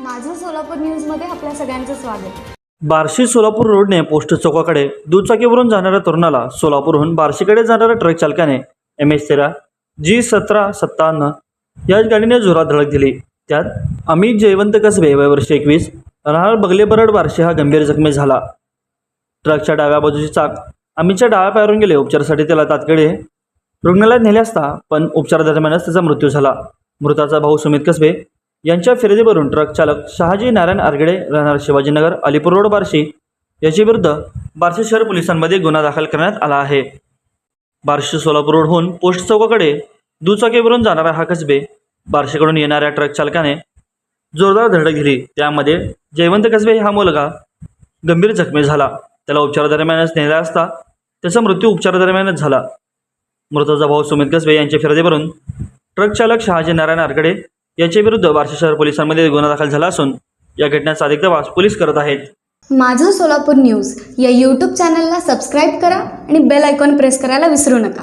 माझं सोलापूर न्यूजमध्ये आपल्या सगळ्यांचं स्वागत. बार्शी सोलापूर रोडने पोस्ट चौकाकडे दुचाकीवरून जाणाऱ्या तरुणाला सोलापूरहून बार्शीकडे जाणाऱ्या ट्रक चालकाने एम एस तेरा जी सतरा सत्तावन्न या गाडीने जोरात धडक दिली. त्यात अमित जयवंत कसबे वय वर्ष एकवीस राहणार बगले बरड बार्शी हा गंभीर जखमी झाला. ट्रकच्या डाव्या बाजूची चाक अमितच्या डाव्या पायावरून गेले. उपचारासाठी त्याला तातकडे रुग्णालयात नेले असता पण उपचारादरम्यानच त्याचा मृत्यू झाला. मृताचा भाऊ सुमित कसबे यांच्या फिर्यादीवरून ट्रक चालक शहाजी नारायण आरगडे राहणार शिवाजीनगर अलीपूर रोड बार्शी. याच्या विरुद्ध बार्शी शहर पोलिसांमध्ये गुन्हा दाखल करण्यात आला आहे. बार्शी सोलापूर रोडहून पोस्ट चौकाकडे दुचाकीवरून जाणारा हा कसबे बार्शीकडून येणाऱ्या ट्रक चालकाने जोरदार धडक दिली. त्यामध्ये जयवंत कसबे हा मुलगा गंभीर जखमी झाला. त्याला उपचारादरम्यानच नेला असता त्याचा मृत्यू उपचारादरम्यानच झाला. मृताचा भाऊ सुमित कसबे यांच्या फिर्यादीवरून ट्रक चालक शहाजी नारायण आरकडे यांच्याविरुद्ध बार्शी शहर पोलिसांमध्ये गुन्हा दाखल झाला असून या घटनेचा अधिक तपास पोलीस करत आहेत. माझं सोलापूर न्यूज या यूट्यूब चॅनलला सबस्क्राईब करा आणि बेल आयकॉन प्रेस करायला विसरू नका.